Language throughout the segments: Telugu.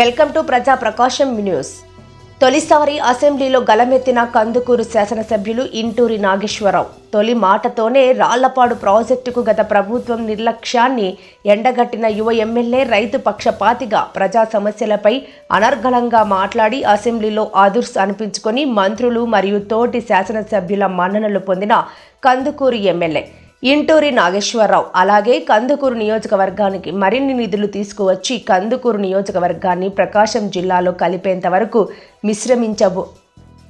వెల్కమ్ టు ప్రజా ప్రకాశం న్యూస్. తొలిసారి అసెంబ్లీలో గలమెత్తిన కందుకూరు శాసనసభ్యులు ఇంటూరి నాగేశ్వరరావు. తొలి మాటతోనే రాళ్ళపాడు ప్రాజెక్టుకు గత ప్రభుత్వం నిర్లక్ష్యాన్ని ఎండగట్టిన యువ ఎమ్మెల్యే రైతు పక్షపాతిగా ప్రజా సమస్యలపై అనర్గళంగా మాట్లాడి అసెంబ్లీలో ఆదుర్స్ అనిపించుకొని మంత్రులు మరియు తోటి శాసనసభ్యుల మన్ననలు పొందిన కందుకూరు ఎమ్మెల్యే. ఇంటూరి నాగేశ్వరరావు. అలాగే కందుకూరు నియోజకవర్గానికి మరిన్ని నిధులు తీసుకువచ్చి కందుకూరు నియోజకవర్గాన్ని ప్రకాశం జిల్లాలో కలిపేంత వరకు మిశ్రమించబో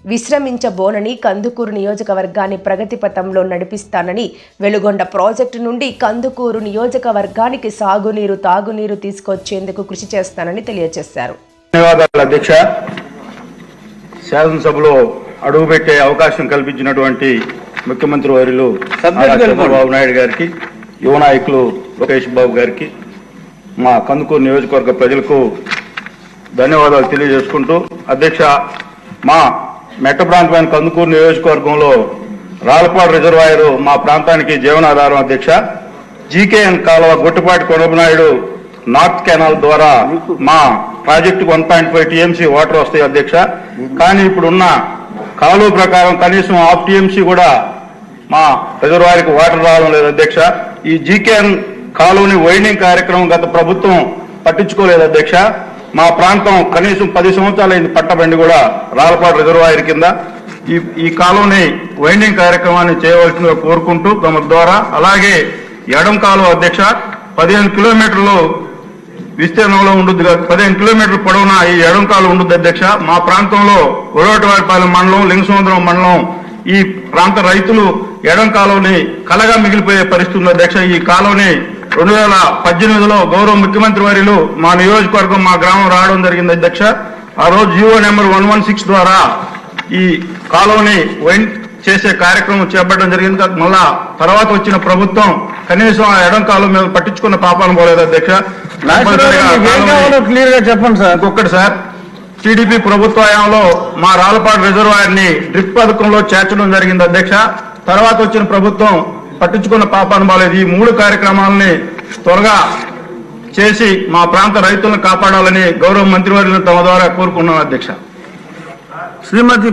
విశ్రమించబోనని కందుకూరు నియోజకవర్గాన్ని ప్రగతి పథంలో నడిపిస్తానని వెలుగొండ ప్రాజెక్టు నుండి కందుకూరు నియోజకవర్గానికి సాగునీరు తాగునీరు తీసుకొచ్చేందుకు కృషి చేస్తానని తెలియజేశారు. ధన్యవాదాలు అధ్యక్ష. శాసనసభలో అడుగుపెట్టే అవకాశం కల్పించినటువంటి ముఖ్యమంత్రి వర్యులు నారా చంద్రబాబు నాయుడు గారికి యువ నాయకులు లోకేష్ బాబు గారికి మా కందుకూరు నియోజకవర్గ ప్రజలకు ధన్యవాదాలు తెలియజేసుకుంటూ అధ్యక్ష మా మెట్ట ప్రాంతమైన కందుకూరు నియోజకవర్గంలో రాలపాడు రిజర్వాయర్ మా ప్రాంతానికి జీవనాధారం అధ్యక్ష జీకేఎన్ కాలువ గుట్టుపాటి కొనబనాయుడు నార్త్ కెనాల్ ద్వారా మా project one point five TMC water వస్తాయి అధ్యక్ష. కానీ ఇప్పుడున్న కాలువ ప్రకారం కనీసం హాఫ్ టీఎంసీ కూడా మా రిజర్వాయర్కి వాటర్ రావడం లేదు అధ్యక్ష. ఈ జీకేఎన్ కాలువని వైండింగ్ కార్యక్రమం గత ప్రభుత్వం పట్టించుకోలేదు అధ్యక్ష. మా ప్రాంతం కనీసం పది సంవత్సరాలైంది పట్టబండి కూడా రాలపాడు రిజర్వాయర్ కింద. ఈ ఈ కాలువని వైండింగ్ కార్యక్రమాన్ని చేయవలసిందిగా కోరుకుంటూ తమ ద్వారా అలాగే ఎడం కాలువ అధ్యక్ష పదిహేను కిలోమీటర్లు విస్తీర్ణంలో ఉంటుంది కదా, పదిహేను కిలోమీటర్ల పొడవున ఈ ఎడంకాలు ఉంటుంది అధ్యక్ష. మా ప్రాంతంలో ఒడవటివారిపాలెం మండలం లింగసముద్రం మండలం ఈ ప్రాంత రైతులు ఎడం కాలువని కలగా మిగిలిపోయే పరిస్థితి ఉంది అధ్యక్ష. ఈ కాలువని రెండు వేల పద్దెనిమిదిలో గౌరవ ముఖ్యమంత్రి వారిలు మా నియోజకవర్గం మా గ్రామం రావడం జరిగింది అధ్యక్ష. ఆ రోజు GO number one one six ద్వారా ఈ కాలువని వైన్ చేసే కార్యక్రమం చేపట్టడం జరిగింది. మళ్ళా తర్వాత వచ్చిన ప్రభుత్వం కనీసం ఆ ఎడం కాలువ మీద పట్టించుకున్న పాపాలను పోలేదు అధ్యక్ష. క్లియర్గా చెప్పండి సార్. ఇంకొకటి సార్ టీడీపీ ప్రభుత్వ హయాంలో మా రాలపాడు రిజర్వాయర్ని డ్రిప్ పథకంలో చేర్చడం జరిగింది అధ్యక్ష. తర్వాత వచ్చిన ప్రభుత్వం పట్టించుకున్న పాపాను బాలేదు. ఈ మూడు కార్యక్రమాలని త్వరగా చేసి మా ప్రాంత రైతులను కాపాడాలని గౌరవ మంత్రివర్యులను తమ ద్వారా కోరుకున్నాం అధ్యక్ష. శ్రీమతి